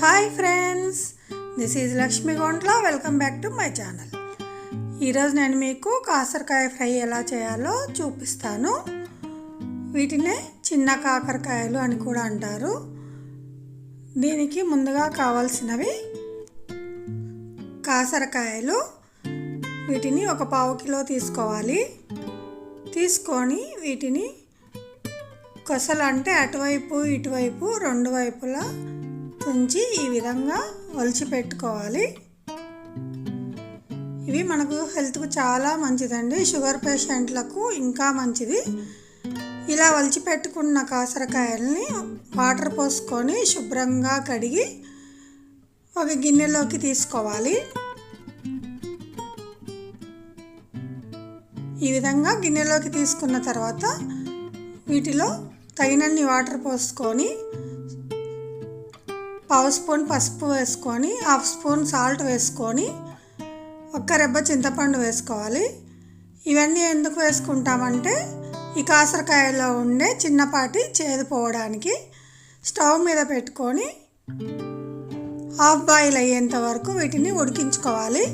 Hi friends this is Lakshmi Gontla. Welcome back to my channel ఈరోజు నేను మీకు కాకరకాయ ఫ్రై ఎలా చేయాలో చూపిస్తాను. వీటినే చిన్న కాకరకాయలు అని కూడా అంటారు. దీనికి ముందుగా కావాల్సినవి కాసరకాయలు. వీటిని ఒక పావు కిలో తీసుకోవాలి. తీసుకొని వీటిని కొసలు అంటే అటువైపు ఇటువైపు రెండు వైపులా తుంచి ఈ విధంగా ఒలిచి పెట్టుకోవాలి. ఇవి మనకు హెల్త్కు చాలా మంచిదండి. షుగర్ పేషెంట్లకు ఇంకా మంచిది. ఇలా ఒలిచి పెట్టుకున్న కాసరకాయల్ని వాటర్ పోసుకొని శుభ్రంగా కడిగి ఒక గిన్నెలోకి తీసుకోవాలి. ఈ విధంగా గిన్నెలోకి తీసుకున్న తర్వాత వీటిలో తగినన్ని వాటర్ పోసుకొని పావు స్పూన్ పసుపు వేసుకొని హాఫ్ స్పూన్ సాల్ట్ వేసుకొని ఒక్క రెబ్బ చింతపండు వేసుకోవాలి. ఇవన్నీ ఎందుకు వేసుకుంటామంటే ఈ కాసరకాయలో ఉండే చిన్నపాటి చేదు పోవడానికి స్టవ్ మీద పెట్టుకొని హాఫ్ బాయిల్ అయ్యేంత వరకు వీటిని ఉడికించుకోవాలి.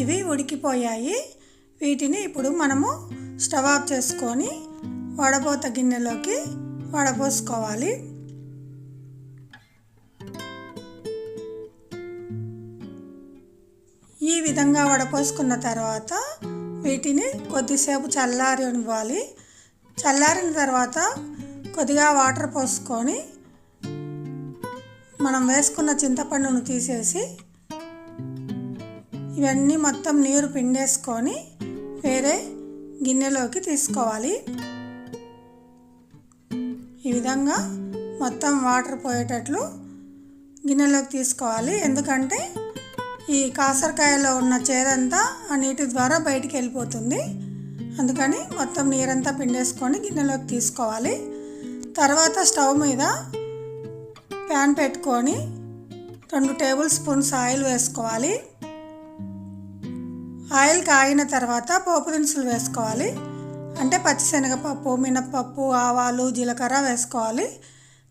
ఇవి ఉడికిపోయాయి. వీటిని ఇప్పుడు మనము స్టవ్ ఆఫ్ చేసుకొని వడపోత గిన్నెలోకి వడపోసుకోవాలి. ఈ విధంగా వడపోసుకున్న తర్వాత వీటిని కొద్దిసేపు చల్లారనివ్వాలి. చల్లారిన తర్వాత కొద్దిగా వాటర్ పోసుకొని మనం వేసుకున్న చింతపండును తీసేసి ఇవన్నీ మొత్తం నీరు పిండేసుకొని వేరే గిన్నెలోకి తీసుకోవాలి. ఈ విధంగా మొత్తం వాటర్ పోయేటట్లు గిన్నెలోకి తీసుకోవాలి. ఎందుకంటే ఈ కాసరకాయలో ఉన్న చేదంతా ఆ నీటి ద్వారా బయటికి వెళ్ళిపోతుంది. అందుకని మొత్తం నీరంతా పిండేసుకొని గిన్నెలోకి తీసుకోవాలి. తర్వాత స్టవ్ మీద ప్యాన్ పెట్టుకొని రెండు టేబుల్ స్పూన్స్ ఆయిల్ వేసుకోవాలి. ఆయిల్ కాగిన తర్వాత పోపు దినుసులు వేసుకోవాలి. అంటే పచ్చిశనగపప్పు మినప్పప్పు ఆవాలు జీలకర్ర వేసుకోవాలి.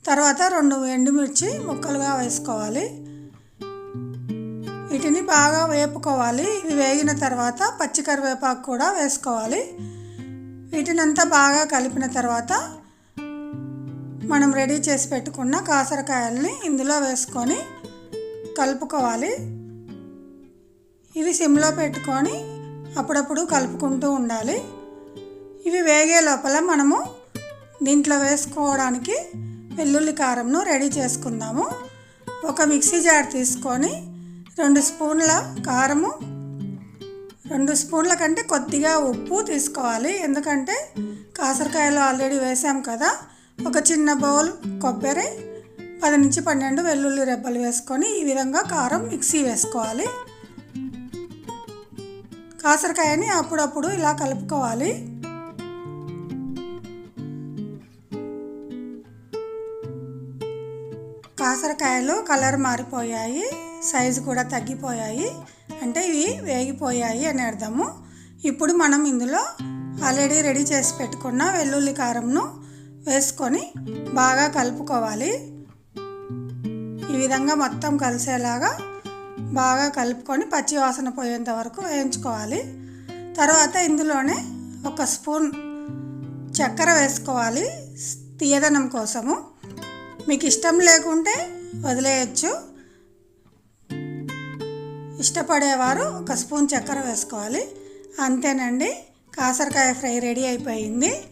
తర్వాత రెండు ఎండుమిర్చి ముక్కలుగా వేసుకోవాలి. వీటిని బాగా వేపుకోవాలి. ఇవి వేగిన తర్వాత పచ్చి కరివేపాకు కూడా వేసుకోవాలి. వీటిని అంతా బాగా కలిపిన తర్వాత మనం రెడీ చేసి పెట్టుకున్న కాసరకాయల్ని ఇందులో వేసుకొని కలుపుకోవాలి. ఇవి సిమ్లో పెట్టుకొని అప్పుడప్పుడు కలుపుకుంటూ ఉండాలి. ఇవి వేగే లోపల మనము దీంట్లో వేసుకోవడానికి వెల్లుల్లి కారంను రెడీ చేసుకుందాము. ఒక మిక్సీ జార్ తీసుకొని రెండు స్పూన్ల కారము రెండు స్పూన్ల కంటే కొద్దిగా ఉప్పు తీసుకోవాలి. ఎందుకంటే కాసరకాయలు ఆల్రెడీ వేసాం కదా. ఒక చిన్న బౌల్ కొబ్బరి పది నుంచి పన్నెండు వెల్లుల్లి రెబ్బలు వేసుకొని ఈ విధంగా కారం మిక్సీ వేసుకోవాలి. కాసరకాయని అప్పుడప్పుడు ఇలా కలుపుకోవాలి. కాసరకాయలు కలర్ మారిపోయాయి సైజు కూడా తగ్గిపోయాయి. అంటే ఇవి వేగిపోయాయి అని అర్థము. ఇప్పుడు మనం ఇందులో ఆల్రెడీ రెడీ చేసి పెట్టుకున్న వెల్లుల్లి కారంను వేసుకొని బాగా కలుపుకోవాలి. ఈ విధంగా మొత్తం కలిసేలాగా బాగా కలుపుకొని పచ్చి వాసన పోయేంత వరకు వేయించుకోవాలి. తర్వాత ఇందులోనే ఒక స్పూన్ చక్కెర వేసుకోవాలి తీయదనం కోసము. మీకు ఇష్టం లేకుంటే వదిలేయచ్చు. ఇష్టపడేవారు ఒక స్పూన్ చక్కెర వేసుకోవాలి. అంతేనండి కాసరకాయ ఫ్రై రెడీ అయిపోయింది.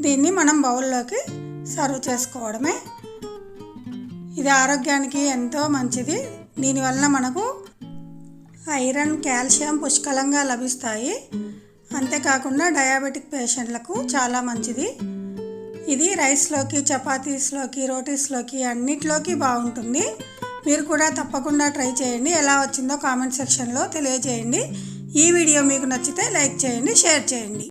దీన్ని మనం బౌల్లోకి సర్వ్ చేసుకోవడమే. ఇది ఆరోగ్యానికి ఎంతో మంచిది. దీనివల్ల మనకు ఐరన్ కాల్షియం పుష్కలంగా లభిస్తాయి. అంతేకాకుండా డయాబెటిక్ పేషెంట్లకు చాలా మంచిది. ఇది రైస్లోకి చపాతీస్లోకి రోటీస్లోకి అన్నిట్లోకి బాగుంటుంది. మీరు కూడా తప్పకుండా ట్రై చేయండి. ఎలా వచ్చిందో కామెంట్ సెక్షన్లో తెలియజేయండి. ఈ వీడియో మీకు నచ్చితే లైక్ చేయండి షేర్ చేయండి.